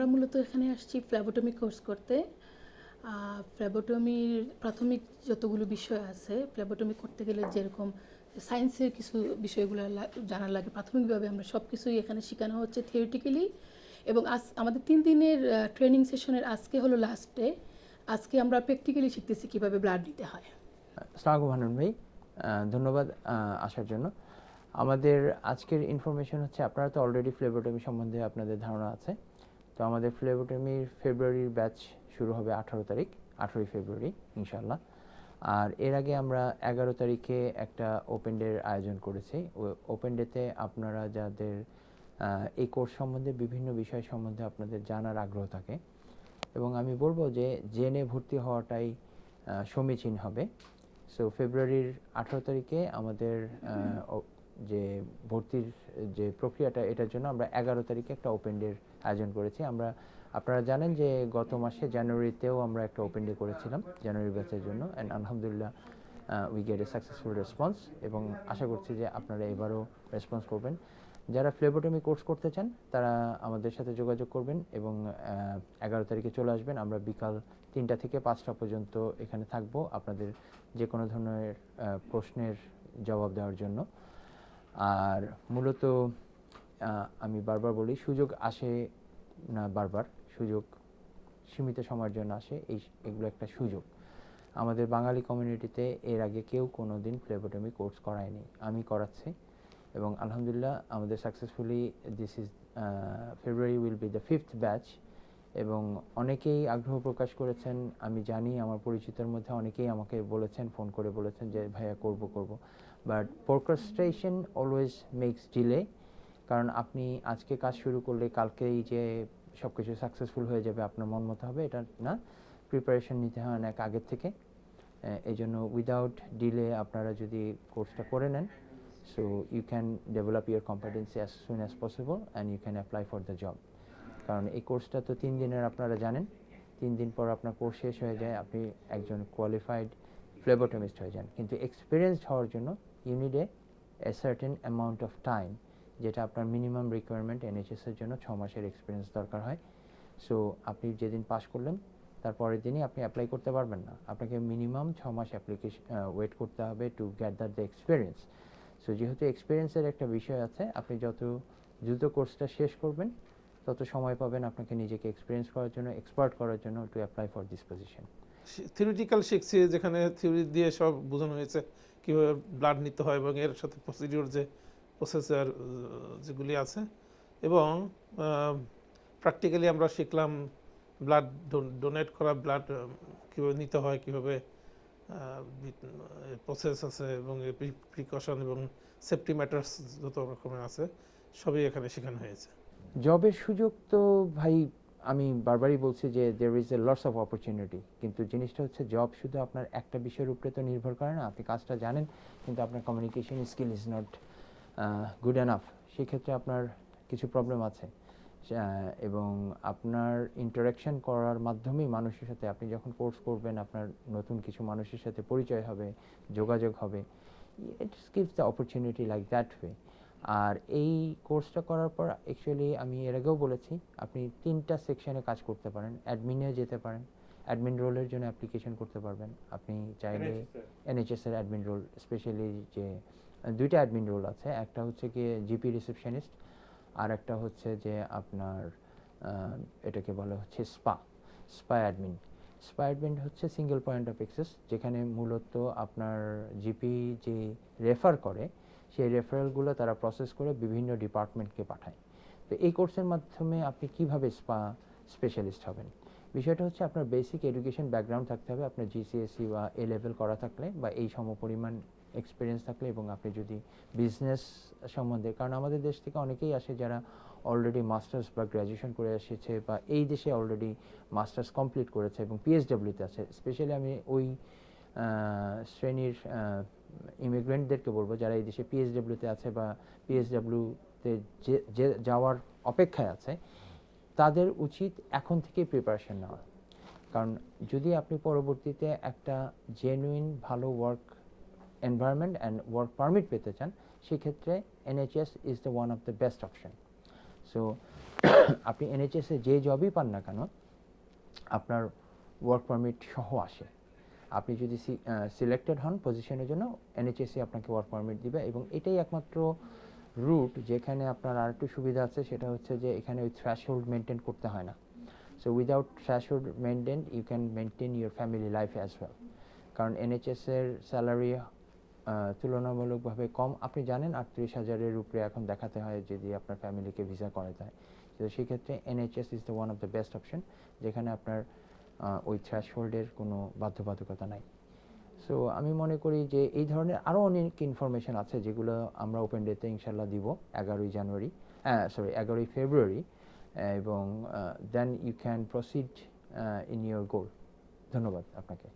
আমরা মূলত এখানে আসছি ফ্ল্যাবোটমি কোর্স করতে। ফ্ল্যাবোটমির প্রাথমিক যতগুলো বিষয় আছে ফ্ল্যাবোটমি করতে গেলে যেরকম সায়েন্সের কিছু বিষয়গুলো জানার লাগে, প্রাথমিকভাবে আমরা সব কিছুই এখানে শেখানো হচ্ছে থিওরিটিক্যালি এবং আজ, আমাদের তিন দিনের ট্রেনিং সেশনের আজকে হলো লাস্ট ডে আজকে আমরা প্র্যাকটিক্যালি শিখতেছি কীভাবে ব্লাড নিতে হয়। সালামু হানুন ভাই। ধন্যবাদ আসার জন্য। আমাদের আজকের ইনফরমেশন হচ্ছে, আপনারা তো অলরেডি ফ্লেবোটমি সম্বন্ধে আপনাদের ধারণা আছে। তো আমাদের ফ্লেবোটমির ফেব্রুয়ারির ব্যাচ শুরু হবে আঠারো তারিখ, আঠারোই ফেব্রুয়ারি ইনশাল্লাহ আর এর আগে আমরা এগারো তারিখে একটা ওপেন ডের আয়োজন করেছি। ওপেন ডেতে আপনারা যাদের এই কোর্স সম্বন্ধে, বিভিন্ন বিষয় সম্বন্ধে আপনাদের জানার আগ্রহ থাকে। এবং আমি বলব যে, জেনে ভর্তি হওয়াটাই সমীচীন হবে। সো ফেব্রুয়ারির আঠারো তারিখে আমাদের যে ভর্তির, যে প্রক্রিয়াটা, এটার জন্য আমরা এগারো তারিখে একটা ওপেন ডের আয়োজন করেছি। আমরা, আপনারা জানেন যে গত মাসে জানুয়ারিতেও আমরা একটা ওপেন ডে করেছিলাম জানুয়ারি ব্যাচের জন্য। অ্যান্ড আলহামদুলিল্লাহ we get a successful response এবং আশা করছি যে আপনারা এবারও রেসপন্স করবেন। যারা ফ্লেবোটমি কোর্স করতে চান, তারা আমাদের সাথে যোগাযোগ করবেন এবং এগারো তারিখে চলে আসবেন। আমরা বিকাল তিনটা থেকে পাঁচটা পর্যন্ত এখানে থাকব আপনাদের যে কোনো ধরনের প্রশ্নের জবাব দেওয়ার জন্য। আর মূলত আমি বারবার বলি, সুযোগ আসে না বারবার। সুযোগ সীমিত সময়ের জন্য আসে, এই এগুলো একটা সুযোগ। আমাদের বাঙালি কমিউনিটিতে এর আগে কেউ কোনো দিন ফ্লেবোটমি কোর্স করায়নি। আমি করাচ্ছি এবং আলহামদুলিল্লাহ আমাদের successfully this is February will be the fifth batch এবং অনেকেই আগ্রহ প্রকাশ করেছেন, আমি জানি আমার পরিচিতের মধ্যে অনেকেই আমাকে বলেছেন, ফোন করে বলেছেন যে, ভাইয়া, করব করব। But procrastination always makes delay কারণ আপনি আজকে কাজ শুরু করলে কালকেই যে সব কিছু সাকসেসফুল হয়ে যাবে, আপনার মন মতো হবে, এটা না। প্রিপারেশন নিতে হয় অনেক আগের থেকে। এই জন্য উইদাউট ডিলে আপনারা যদি কোর্সটা করে নেন so you can develop your competency as soon as possible and you can apply for the job কারণ এই কোর্সটা তো তিন দিনের আপনারা জানেন। তিন দিন পর আপনার কোর্স শেষ হয়ে যায়, আপনি একজন কোয়ালিফাইড ফ্লেবোটমিস্ট হয়ে যান। কিন্তু এক্সপিরিয়েন্সড হওয়ার জন্য you need a certain amount of time যেটা আপনার মিনিমাম রিকোয়ারমেন্ট এনএইচএস এর জন্য ছ মাসের এক্সপিরিয়েন্স দরকার হয়। সো আপনি যেদিন পাস করলেন, তার পরের দিনই আপনি অ্যাপ্লাই করতে পারবেন না। আপনাকে মিনিমাম ছ মাস অ্যাপ্লিকেশন ওয়েট করতে হবে to that the experience so যেহেতু এক্সপিরিয়েন্সের একটা বিষয় আছে, আপনি যত দ্রুত কোর্সটা শেষ করবেন তত সময় পাবেন আপনাকে নিজেকে এক্সপিরিয়েন্স করার জন্য এক্সপার্ট করার জন্য to apply for this position theoretical শিখছি, যেখানে থিওরি দিয়ে সব বোঝানো হয়েছে, কীভাবে ব্লাড নিতে হয় এবং এর সাথে প্রসিডিওর যে প্রসেসর যেগুলি আছে। এবং প্র্যাকটিক্যালি আমরা শিখলাম ব্লাড ডোনেট করা ব্লাড কীভাবে নিতে হয়, কীভাবে প্রসেস আছে এবং প্রিকশন এবং সেফটি ম্যাটার্স যত রকমের আছে, সবই এখানে শেখানো হয়েছে। জবের সুযোগ তো ভাই, আমি বারবারই বলছি যে there is a loss of opportunity কিন্তু জিনিসটা হচ্ছে জব শুধু আপনার একটা বিষয়ের উপরে তো নির্ভর করে না, আপনি কাজটা জানেন, কিন্তু আপনার communication skill is not good enough সেক্ষেত্রে আপনার কিছু প্রবলেম আছে। এবং আপনার ইন্টারাকশন করার মাধ্যমেই মানুষের সাথে আপনি যখন কোর্স করবেন, আপনার নতুন কিছু মানুষের সাথে পরিচয় হবে, যোগাযোগ হবে it gives the opportunity like that way আর এই কোর্সটা করার পর অ্যাকচুয়ালি আমি এর আগেও বলেছি আপনি তিনটা সেকশনে কাজ করতে পারেন। অ্যাডমিনেও যেতে পারেন। অ্যাডমিন রোলের জন্য অ্যাপ্লিকেশন করতে পারবেন। আপনি চাইলে এনএইচএস এর। অ্যাডমিন রোল স্পেশালি যে দুইটা অ্যাডমিন রোল আছে। একটা হচ্ছে কি জিপি রিসেপশনিস্ট আর একটা হচ্ছে যে আপনার এটাকে বলা হচ্ছে spa spa admin spa admin হচ্ছে সিঙ্গেল পয়েন্ট অফ অ্যাক্সেস যেখানে মূলত আপনার জিপি যে রেফার করে সেই রেফারেলগুলো তারা প্রসেস করে বিভিন্ন ডিপার্টমেন্টকে পাঠায়। তো এই কোর্সের মাধ্যমে আপনি কীভাবে স্পা স্পেশালিস্ট হবেন? বিষয়টা হচ্ছে আপনার বেসিক এডুকেশন ব্যাকগ্রাউন্ড থাকতে হবে। আপনার জিসিএসসি বা এ লেভেল করা থাকলে বা এই সমপরিমাণ এক্সপিরিয়েন্স থাকলে এবং আপনি যদি বিজনেস সম্বন্ধে কারণ আমাদের দেশ থেকে অনেকেই আসে যারা অলরেডি মাস্টার্স বা গ্র্যাজুয়েশন করে এসেছে বা এই দেশে অলরেডি মাস্টার্স কমপ্লিট করেছে এবং পিএইচডব্লিউতে আছে। স্পেশালি আমি ওই শ্রেণির ইমিগ্রেন্টদেরকে বলব যারা এই দেশে পিএইচডব্লিউতে আছে বা পিএইচডব্লিউতে যে যাওয়ার অপেক্ষায় আছে, তাদের উচিত এখন থেকেই প্রিপারেশন নেওয়া। কারণ যদি আপনি পরবর্তীতে একটা জেনুইন ভালো work environment and work permit পেতে চান, সেক্ষেত্রে NHS is the one of the best option so আপনি এনএচএসে যে জবই পান না কেন, আপনার ওয়ার্ক পারমিট সহ আসে। আপনি যদি সিলেক্টেড হন পজিশনের জন্য এনএচএসি আপনাকে ওয়ার্ক পারমিট দিবে এবং এটাই একমাত্র রুট যেখানে আপনার আর একটু সুবিধা আছে, সেটা হচ্ছে যে এখানে ওই থ্র্যাশহোল্ড মেনটেন করতে হয় না। So without threshold maintain you can maintain your family life as well কারণ এনএচএস এর স্যালারি তুলনামূলকভাবে কম। আপনি জানেন আটত্রিশ হাজারের উপরে এখন দেখাতে হয় যদি আপনার ফ্যামিলিকে ভিসা করাতে হয়। তো সেক্ষেত্রে NHS is the one of the best option যেখানে আপনার ওই থ্র্যাশহোল্ডের কোনো বাধ্যবাধকতা নাই। সো আমি মনে করি যে এই ধরনের আরও অনেক ইনফরমেশান আছে যেগুলো আমরা ওপেন ডেতে ইনশাল্লাহ দিব, এগারোই জানুয়ারি সরি এগারোই ফেব্রুয়ারি, এবং then you can proceed in your goal ধন্যবাদ আপনাকে।